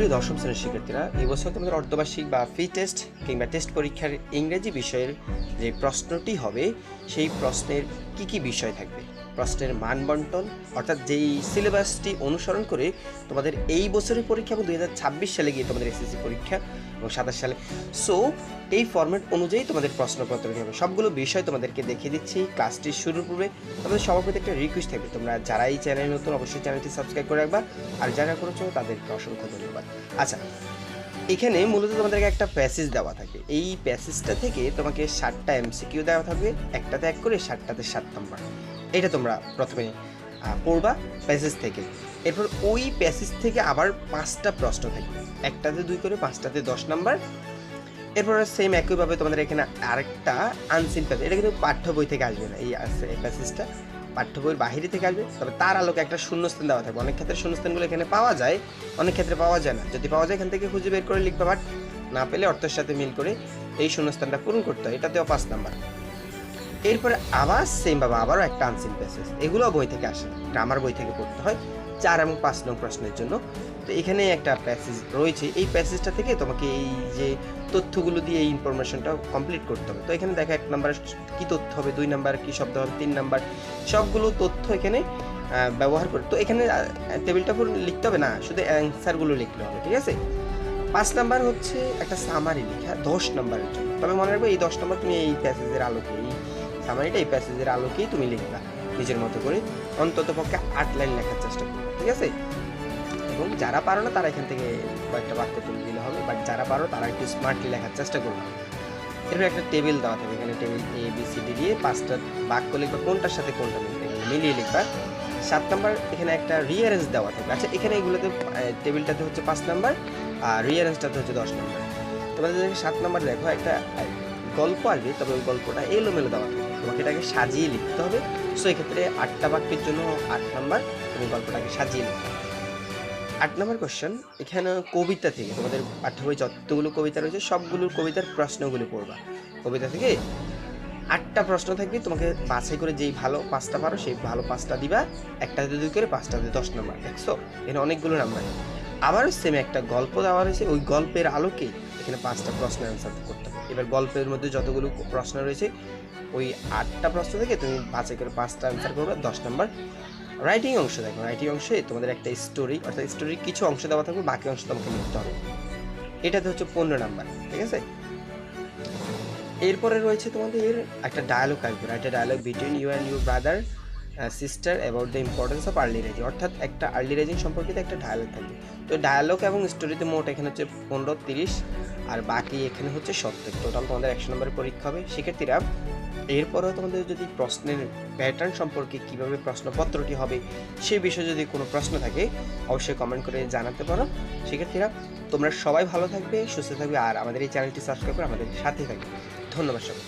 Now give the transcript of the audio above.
প্রিয় দশম শ্রেণির শিক্ষার্থীরা এই বছর তোমাদের অর্ধবার্ষিক বা ফি টেস্ট কিংবা টেস্ট পরীক্ষার ইংরেজি বিষয়ের যে প্রশ্নটি হবে, সেই প্রশ্নের কি কি বিষয় থাকবে? প্রশ্নের মান বন্টন, অর্থাৎ যেই সিলেবাসটি অনুসরণ করে তোমাদের এই বছরের পরীক্ষা এবং দুই হাজার ছাব্বিশ সালে গিয়ে তোমাদের এসএসসি পরীক্ষা এবং সাতাশ সালে। সো এই ফরম্যাট অনুযায়ী তোমাদের প্রশ্নপত্রটি হবে। সবগুলো বিষয় তোমাদেরকে দেখিয়ে দিচ্ছি। ক্লাসটি শুরুর পূর্বে তোমাদের সবার প্রতি একটা রিকোয়েস্ট থাকবে। তোমরা যারা এই চ্যানেল নতুন, অবশ্যই চ্যানেলটি সাবস্ক্রাইব করে রাখবা। আর যারা করেছ তাদেরকে অসংখ্য ধন্যবাদ। আচ্ছা এখানে মূলত তোমাদেরকে একটা প্যাসেজ দেওয়া থাকে। এই প্যাসেজটা থেকে তোমাকে ষাটটা এমসিকিউ দেওয়া থাকবে, একটাতে এক করে ষাটটাতে ষাট নম্বর এটা তোমরা প্রথমে পড়বা প্যাসেজ থেকে। এরপর ওই প্যাসেজ থেকে আবার পাঁচটা প্রশ্ন থাকবে। একটাতে দুই করে, পাঁচটাতে দশ নাম্বার এরপর সেম একইভাবে তোমাদের এখানে আরেকটা আনসিন প্যাসেজ এটা কিন্তু পাঠ্য বই থেকে আসবে না এই প্যাসেজটা পাঠ্য বইয়ের বাহিরে থেকে আসবে, তবে তার আলোকে একটা শূন্যস্থান দেওয়া থাকবে। অনেক ক্ষেত্রে শূন্যস্থানগুলো এখানে পাওয়া যায়, অনেক ক্ষেত্রে পাওয়া যায় না। যদি পাওয়া যায়, এখান থেকে খুঁজে বের করে লিখবে বাট না পেলে অর্থের সাথে মিল করে এই শূন্যস্থানটা পূরণ করতে হয়। এটাতেও পাঁচ নাম্বার। এরপরে আবার সেম ভাবে আবারও একটা আনসিন প্যাসেজ এগুলো বই থেকে আসে গ্রামার বই থেকে পড়তে হয়। চার এবং পাঁচ নং প্রশ্নের জন্য। তো এখানে একটা প্যাসেজ রয়েছে। এই প্যাসেজটা থেকে তোমাকে এই যে তথ্যগুলো দিয়ে এই ইনফরমেশনটা কমপ্লিট করতে হবে। তো এখানে দেখা এক নাম্বার কী তথ্য হবে, দুই নাম্বার কী শব্দ হবে, তিন নাম্বার সবগুলো তথ্য এখানে ব্যবহার করে। তো এখানে টেবিলটা পুরো লিখতে হবে না, শুধু অ্যান্সারগুলো লিখতে হবে, ঠিক আছে? পাঁচ নাম্বার হচ্ছে একটা সামারি লেখা, দশ নাম্বারের জন্য। তবে মনে রাখবে এই দশ নাম্বার তুমি এই প্যাসেজের আলোকে, এই সামারিটা এই প্যাসেজের আলোকেই তুমি লিখবা। নিজের মতো করে অন্তত পক্ষে আট লাইন লেখার চেষ্টা করবে ঠিক আছে? এবং যারা পারো না, তারা এখান থেকে কয়েকটা বাক্য তুলে দিলে হবে বাট যারা পারো, তারা একটু স্মার্টলি লেখার চেষ্টা করবে এরপর একটা টেবিল দেওয়া থাকবে এখানে table A B C D দিয়ে পাঁচটা বাক্য লিখবা, কোনটার সাথে কোনটা এগুলো মিলিয়ে লিখবা। সাত নাম্বার, এখানে একটা রিয়ারেঞ্জ দেওয়া থাকবে আচ্ছা এখানে এগুলোতে টেবিলটাতে হচ্ছে পাঁচ নাম্বার, আর রিয়ারেঞ্জটাতে হচ্ছে দশ নাম্বার। তোমাদের সাত নাম্বার দেখো, একটা গল্প আসবে, তবে ওই গল্পটা এলোমেলো দেওয়া থাকবে তোমাকে এটাকে সাজিয়ে লিখতে হবে। সো এক্ষেত্রে আটটা বাক্যের জন্য আট নাম্বার তুমি গল্পটাকে সাজিয়ে লিখতে হবে আট নম্বর কোশ্চেন এখানে কবিতা থেকে তোমাদের পাঠ্য বই যতগুলো কবিতা রয়েছে, সবগুলোর কবিতার প্রশ্নগুলো পড়বা। কবিতা থেকে আটটা প্রশ্ন থাকবে, তোমাকে বাছাই করে যেই ভালো পাঁচটা পারো, সেই ভালো পাঁচটা দিবা। একটা একটাতে দুই করে পাঁচটা পাঁচটাতে দশ নম্বর, দেখছ? এখানে অনেকগুলো নাম্বার। আবারও সেম একটা গল্প দেওয়া রয়েছে, ওই গল্পের আলোকে এখানে পাঁচটা প্রশ্নের অ্যান্সার করতে এবার গল্পের মধ্যে যতগুলো প্রশ্ন রয়েছে, ওই আটটা প্রশ্ন থেকে তুমি বাছাই করে পাঁচটা অ্যান্সার করবে, দশ নম্বর রাইটিং অংশ দেখো রাইটিং অংশে তোমাদের একটা স্টোরি অর্থাৎ স্টোরির কিছু অংশ দেওয়া থাকবে, বাকি অংশ তোমাকে লিখতে হবে। এটাতে হচ্ছে পনেরো নাম্বার ঠিক আছে? এরপরে রয়েছে তোমাদের একটা ডায়ালগ আসবে। একটা dialogue between you and your brother sister about the importance of early rising অর্থাৎ একটা আর্লি রেজিং সম্পর্কিত একটা ডায়ালগ থাকবে। তো ডায়ালগ এবং স্টোরিতে মোট এখানে হচ্ছে পনেরো, তিরিশ, আর বাকি এখানে হচ্ছে সত্তর। টোটাল তোমাদের একশো নম্বরের পরীক্ষা হবে। শিক্ষার্থীরা এরপরেও তোমাদের যদি প্রশ্নের প্যাটার্ন সম্পর্কে কীভাবে প্রশ্নপত্রটি হবে সেই বিষয়ে যদি কোনো প্রশ্ন থাকে, অবশ্যই কমেন্ট করে জানাতে পারো। শিক্ষার্থীরা তোমরা সবাই ভালো থাকবে, সুস্থ থাকবে, আর আমাদের এই চ্যানেলটি সাবস্ক্রাইব করে আমাদের সাথে থাকবে। ধন্যবাদ সবাই